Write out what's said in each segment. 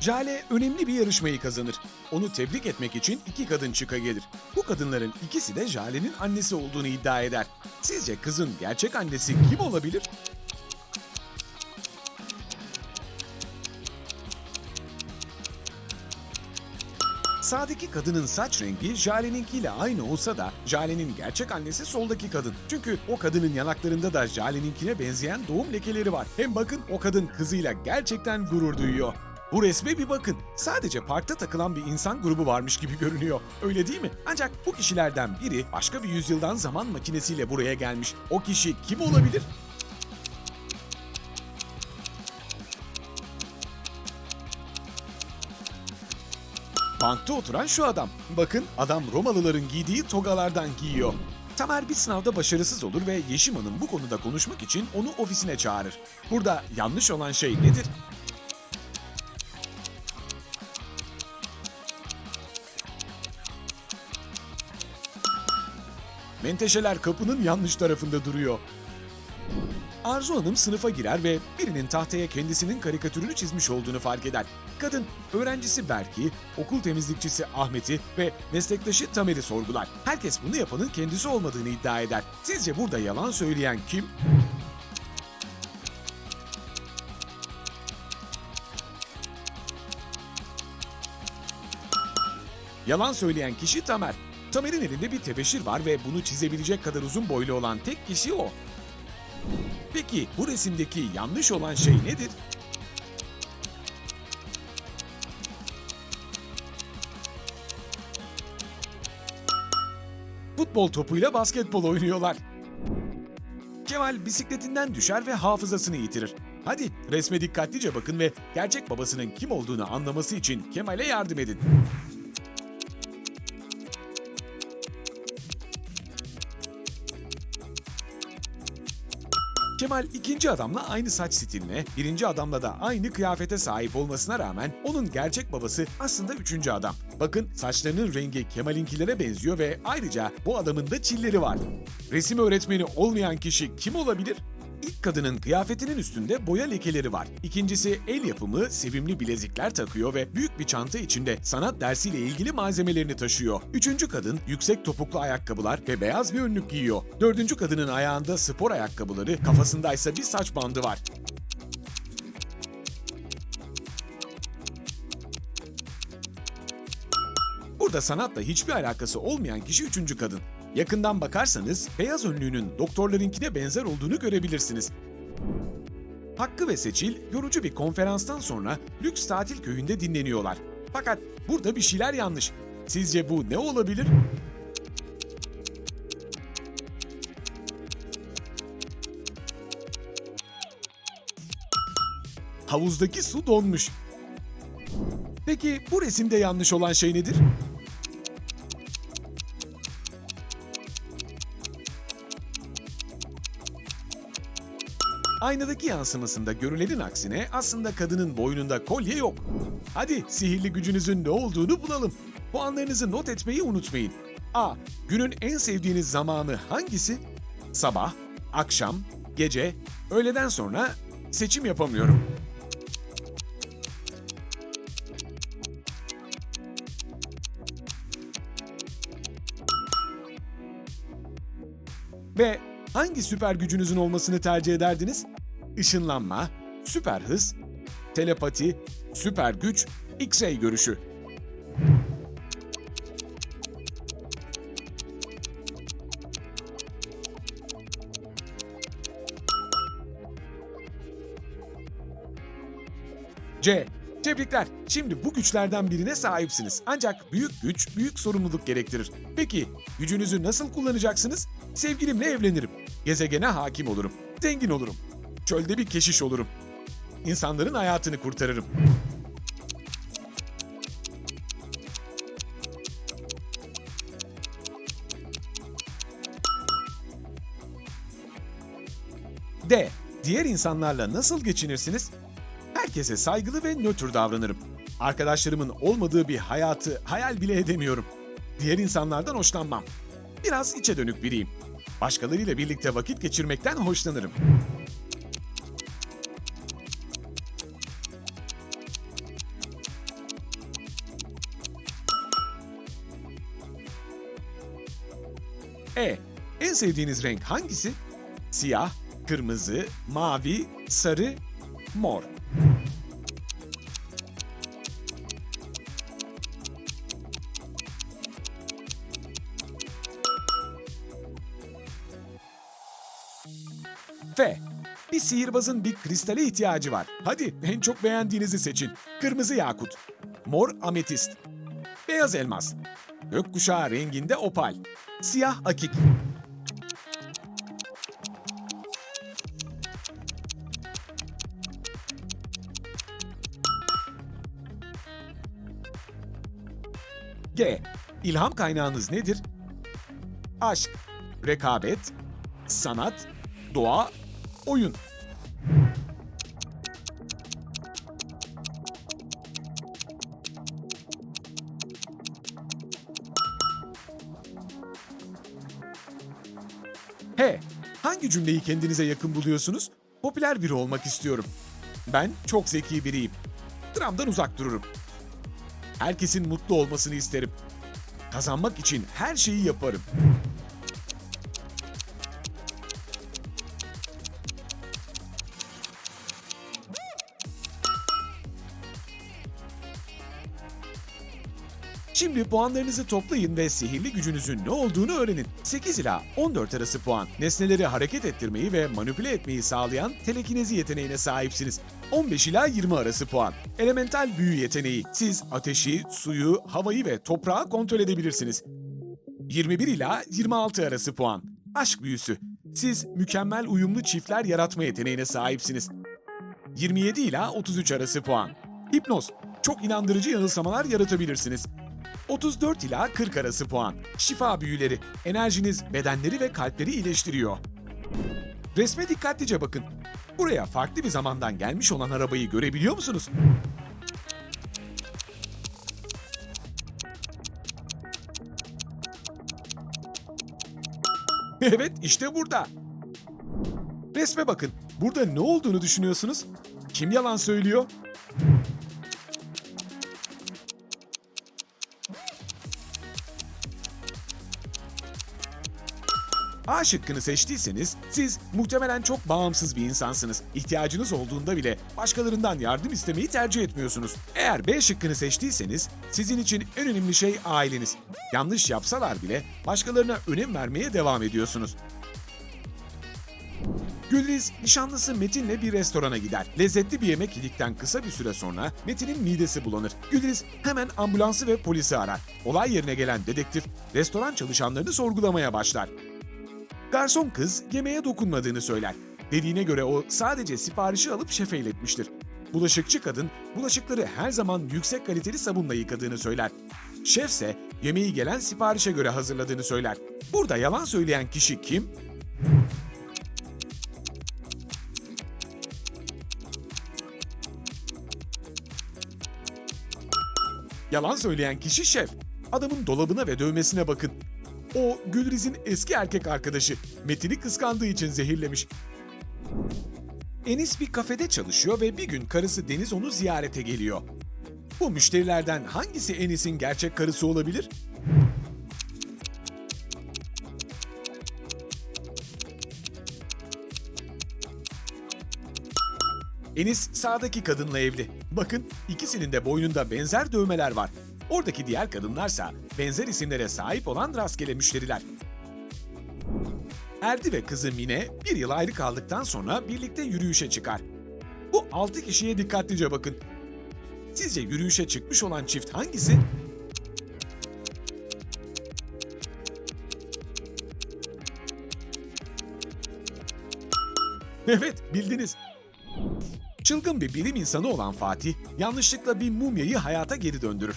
Jale önemli bir yarışmayı kazanır. Onu tebrik etmek için iki kadın çıka gelir. Bu kadınların ikisi de Jale'nin annesi olduğunu iddia eder. Sizce kızın gerçek annesi kim olabilir? Sağdaki kadının saç rengi Jale'ninkiyle aynı olsa da Jale'nin gerçek annesi soldaki kadın. Çünkü o kadının yanaklarında da Jale'ninkine benzeyen doğum lekeleri var. Hem bakın o kadın kızıyla gerçekten gurur duyuyor. Bu resme bir bakın. Sadece parkta takılan bir insan grubu varmış gibi görünüyor. Öyle değil mi? Ancak bu kişilerden biri başka bir yüzyıldan zaman makinesiyle buraya gelmiş. O kişi kim olabilir? Bankta oturan şu adam. Bakın adam Romalıların giydiği togalardan giyiyor. Tamer bir sınavda başarısız olur ve Yeşim bu konuda konuşmak için onu ofisine çağırır. Burada yanlış olan şey nedir? Menteşeler kapının yanlış tarafında duruyor. Arzu Hanım sınıfa girer ve birinin tahtaya kendisinin karikatürünü çizmiş olduğunu fark eder. Kadın, öğrencisi Berk'i, okul temizlikçisi Ahmet'i ve meslektaşı Tamer'i sorgular. Herkes bunu yapanın kendisi olmadığını iddia eder. Sizce burada yalan söyleyen kim? Yalan söyleyen kişi Tamer. Tamer'in elinde bir tebeşir var ve bunu çizebilecek kadar uzun boylu olan tek kişi o. Peki bu resimdeki yanlış olan şey nedir? Futbol topuyla basketbol oynuyorlar. Kemal bisikletinden düşer ve hafızasını yitirir. Hadi resme dikkatlice bakın ve gerçek babasının kim olduğunu anlaması için Kemal'e yardım edin. Kemal ikinci adamla aynı saç stiline, birinci adamla da aynı kıyafete sahip olmasına rağmen onun gerçek babası aslında üçüncü adam. Bakın saçlarının rengi Kemal'inkilere benziyor ve ayrıca bu adamın da çilleri var. Resim öğretmeni olmayan kişi kim olabilir? Kadının kıyafetinin üstünde boya lekeleri var. İkincisi el yapımı sevimli bilezikler takıyor ve büyük bir çanta içinde sanat dersiyle ilgili malzemelerini taşıyor. Üçüncü kadın yüksek topuklu ayakkabılar ve beyaz bir önlük giyiyor. Dördüncü kadının ayağında spor ayakkabıları, kafasındaysa bir saç bandı var. Burada sanatla hiçbir alakası olmayan kişi üçüncü kadın. Yakından bakarsanız beyaz önlüğünün doktorlarınkine benzer olduğunu görebilirsiniz. Hakkı ve Seçil yorucu bir konferanstan sonra lüks tatil köyünde dinleniyorlar. Fakat burada bir şeyler yanlış. Sizce bu ne olabilir? Havuzdaki su donmuş. Peki bu resimde yanlış olan şey nedir? Aynadaki yansımasında görülenin aksine aslında kadının boynunda kolye yok. Hadi sihirli gücünüzün ne olduğunu bulalım. Puanlarınızı not etmeyi unutmayın. A. Günün en sevdiğiniz zamanı hangisi? Sabah, akşam, gece, öğleden sonra seçim yapamıyorum. Ve hangi süper gücünüzün olmasını tercih ederdiniz? Işınlanma, süper hız, telepati, süper güç, X-ray görüşü. C. Tebrikler. Şimdi bu güçlerden birine sahipsiniz. Ancak büyük güç büyük sorumluluk gerektirir. Peki gücünüzü nasıl kullanacaksınız? Sevgilimle evlenirim. Gezegene hakim olurum. Zengin olurum. Çölde bir keşiş olurum. İnsanların hayatını kurtarırım. D. Diğer insanlarla nasıl geçinirsiniz? Herkese saygılı ve nötr davranırım. Arkadaşlarımın olmadığı bir hayatı hayal bile edemiyorum. Diğer insanlardan hoşlanmam. Biraz içe dönük biriyim. Başkalarıyla birlikte vakit geçirmekten hoşlanırım. Sevdiğiniz renk hangisi? Siyah, kırmızı, mavi, sarı, mor. F. Bir sihirbazın bir kristale ihtiyacı var. Hadi en çok beğendiğinizi seçin. Kırmızı yakut, mor ametist, beyaz elmas, gökkuşağı renginde opal, siyah akik. G. İlham kaynağınız nedir? Aşk, rekabet, sanat, doğa, oyun. He, hangi cümleyi kendinize yakın buluyorsunuz? Popüler biri olmak istiyorum. Ben çok zeki biriyim. Dramdan uzak dururum. Herkesin mutlu olmasını isterim. Kazanmak için her şeyi yaparım. Şimdi puanlarınızı toplayın ve sihirli gücünüzün ne olduğunu öğrenin. 8 ila 14 arası puan. Nesneleri hareket ettirmeyi ve manipüle etmeyi sağlayan telekinezi yeteneğine sahipsiniz. 15 ila 20 arası puan. Elemental büyü yeteneği. Siz ateşi, suyu, havayı ve toprağı kontrol edebilirsiniz. 21 ila 26 arası puan. Aşk büyüsü. Siz mükemmel uyumlu çiftler yaratma yeteneğine sahipsiniz. 27 ila 33 arası puan. Hipnoz. Çok inandırıcı yanılsamalar yaratabilirsiniz. 34 ila 40 arası puan. Şifa büyüleri. Enerjiniz bedenleri ve kalpleri iyileştiriyor. Resme dikkatlice bakın. Buraya farklı bir zamandan gelmiş olan arabayı görebiliyor musunuz? Evet, işte burada. Resme bakın. Burada ne olduğunu düşünüyorsunuz? Kim yalan söylüyor? A şıkkını seçtiyseniz siz muhtemelen çok bağımsız bir insansınız. İhtiyacınız olduğunda bile başkalarından yardım istemeyi tercih etmiyorsunuz. Eğer B şıkkını seçtiyseniz sizin için en önemli şey aileniz. Yanlış yapsalar bile başkalarına önem vermeye devam ediyorsunuz. Gülriz, nişanlısı Metin'le bir restorana gider. Lezzetli bir yemek yedikten kısa bir süre sonra Metin'in midesi bulanır. Gülriz hemen ambulansı ve polisi arar. Olay yerine gelen dedektif, restoran çalışanlarını sorgulamaya başlar. Garson kız yemeğe dokunmadığını söyler. Dediğine göre o sadece siparişi alıp şefe iletmiştir. Bulaşıkçı kadın bulaşıkları her zaman yüksek kaliteli sabunla yıkadığını söyler. Şefse yemeği gelen siparişe göre hazırladığını söyler. Burada yalan söyleyen kişi kim? Yalan söyleyen kişi şef. Adamın dolabına ve dövmesine bakın. O Gülriz'in eski erkek arkadaşı. Metin'i kıskandığı için zehirlemiş. Enis bir kafede çalışıyor ve bir gün karısı Deniz onu ziyarete geliyor. Bu müşterilerden hangisi Enis'in gerçek karısı olabilir? Enis sağdaki kadınla evli. Bakın ikisinin de boynunda benzer dövmeler var. Oradaki diğer kadınlarsa benzer isimlere sahip olan rastgele müşteriler. Erdi ve kızı Mine bir yıl ayrı kaldıktan sonra birlikte yürüyüşe çıkar. Bu altı kişiye dikkatlice bakın. Sizce yürüyüşe çıkmış olan çift hangisi? Evet, bildiniz. Çılgın bir bilim insanı olan Fatih, yanlışlıkla bir mumyayı hayata geri döndürür.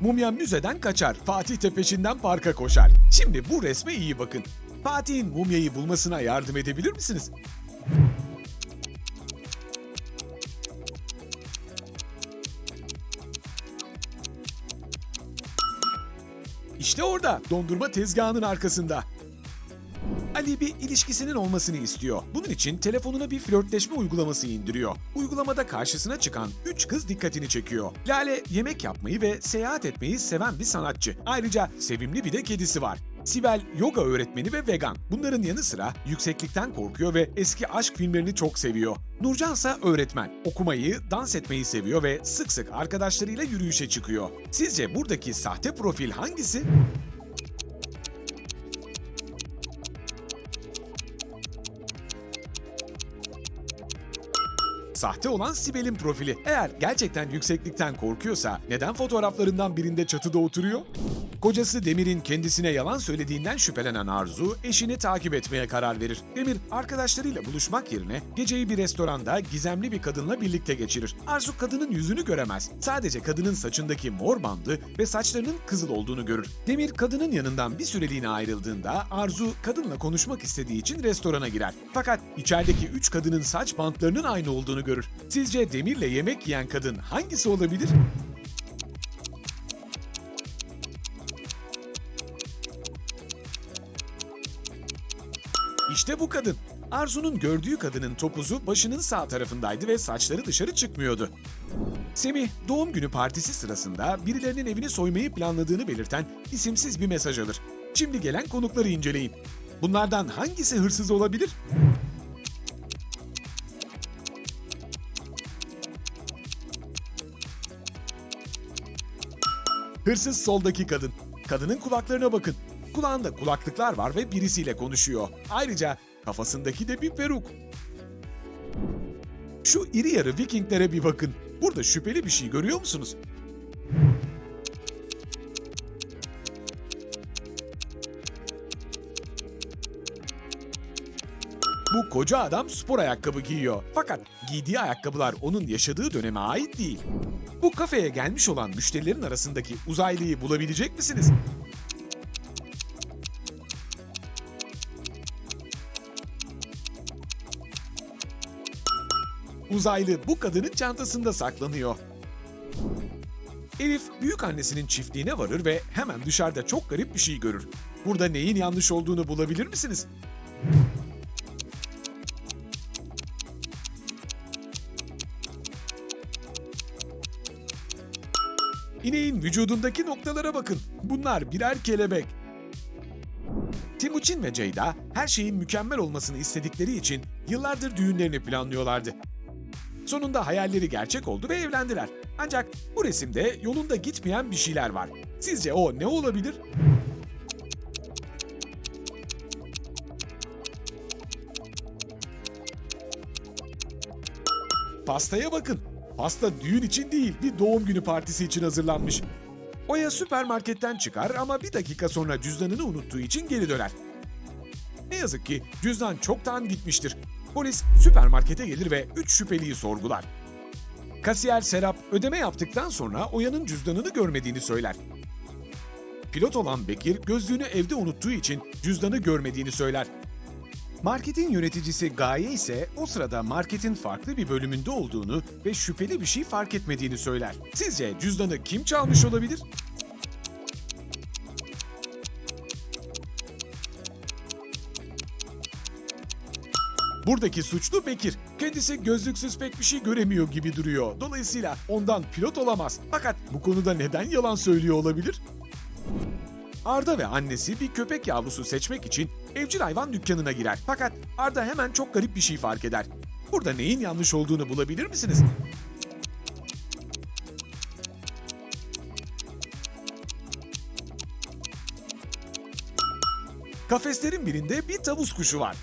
Mumya müzeden kaçar, Fatih de peşinden parka koşar. Şimdi bu resme iyi bakın. Fatih'in mumyayı bulmasına yardım edebilir misiniz? İşte orada, dondurma tezgahının arkasında. Ali bir ilişkisinin olmasını istiyor. Bunun için telefonuna bir flörtleşme uygulaması indiriyor. Uygulamada karşısına çıkan 3 kız dikkatini çekiyor. Lale yemek yapmayı ve seyahat etmeyi seven bir sanatçı. Ayrıca sevimli bir de kedisi var. Sibel yoga öğretmeni ve vegan. Bunların yanı sıra yükseklikten korkuyor ve eski aşk filmlerini çok seviyor. Nurcan ise öğretmen. Okumayı, dans etmeyi seviyor ve sık sık arkadaşlarıyla yürüyüşe çıkıyor. Sizce buradaki sahte profil hangisi? Sahte olan Sibel'in profili. Eğer gerçekten yükseklikten korkuyorsa neden fotoğraflarından birinde çatıda oturuyor? Kocası Demir'in kendisine yalan söylediğinden şüphelenen Arzu, eşini takip etmeye karar verir. Demir, arkadaşlarıyla buluşmak yerine geceyi bir restoranda gizemli bir kadınla birlikte geçirir. Arzu kadının yüzünü göremez. Sadece kadının saçındaki mor bandı ve saçlarının kızıl olduğunu görür. Demir kadının yanından bir süreliğine ayrıldığında Arzu kadınla konuşmak istediği için restorana girer. Fakat içerideki üç kadının saç bantlarının aynı olduğunu görür. Sizce Demir'le yemek yiyen kadın hangisi olabilir? İşte bu kadın. Arzu'nun gördüğü kadının topuzu başının sağ tarafındaydı ve saçları dışarı çıkmıyordu. Semih, doğum günü partisi sırasında birilerinin evini soymayı planladığını belirten isimsiz bir mesaj alır. Şimdi gelen konukları inceleyin. Bunlardan hangisi hırsız olabilir? Hırsız soldaki kadın. Kadının kulaklarına bakın. Kulağında kulaklıklar var ve birisiyle konuşuyor. Ayrıca kafasındaki de bir peruk. Şu iri yarı Vikinglere bir bakın. Burada şüpheli bir şey görüyor musunuz? Koca adam spor ayakkabı giyiyor. Fakat giydiği ayakkabılar onun yaşadığı döneme ait değil. Bu kafeye gelmiş olan müşterilerin arasındaki uzaylıyı bulabilecek misiniz? Uzaylı bu kadının çantasında saklanıyor. Elif büyük annesinin çiftliğine varır ve hemen dışarıda çok garip bir şey görür. Burada neyin yanlış olduğunu bulabilir misiniz? İneğin vücudundaki noktalara bakın. Bunlar birer kelebek. Timuçin ve Ceyda her şeyin mükemmel olmasını istedikleri için yıllardır düğünlerini planlıyorlardı. Sonunda hayalleri gerçek oldu ve evlendiler. Ancak bu resimde yolunda gitmeyen bir şeyler var. Sizce o ne olabilir? Pastaya bakın. Pasta düğün için değil, bir doğum günü partisi için hazırlanmış. Oya süpermarketten çıkar ama bir dakika sonra cüzdanını unuttuğu için geri döner. Ne yazık ki cüzdan çoktan gitmiştir. Polis süpermarkete gelir ve 3 şüpheliyi sorgular. Kasiyer Serap ödeme yaptıktan sonra Oya'nın cüzdanını görmediğini söyler. Pilot olan Bekir gözlüğünü evde unuttuğu için cüzdanı görmediğini söyler. Marketin yöneticisi Gaye ise o sırada marketin farklı bir bölümünde olduğunu ve şüpheli bir şey fark etmediğini söyler. Sizce cüzdanı kim çalmış olabilir? Buradaki suçlu Bekir. Kendisi gözlüksüz pek bir şey göremiyor gibi duruyor. Dolayısıyla ondan pilot olamaz. Fakat bu konuda neden yalan söylüyor olabilir? Arda ve annesi bir köpek yavrusu seçmek için evcil hayvan dükkanına girer. Fakat Arda hemen çok garip bir şey fark eder. Burada neyin yanlış olduğunu bulabilir misiniz? Kafeslerin birinde bir tavus kuşu var.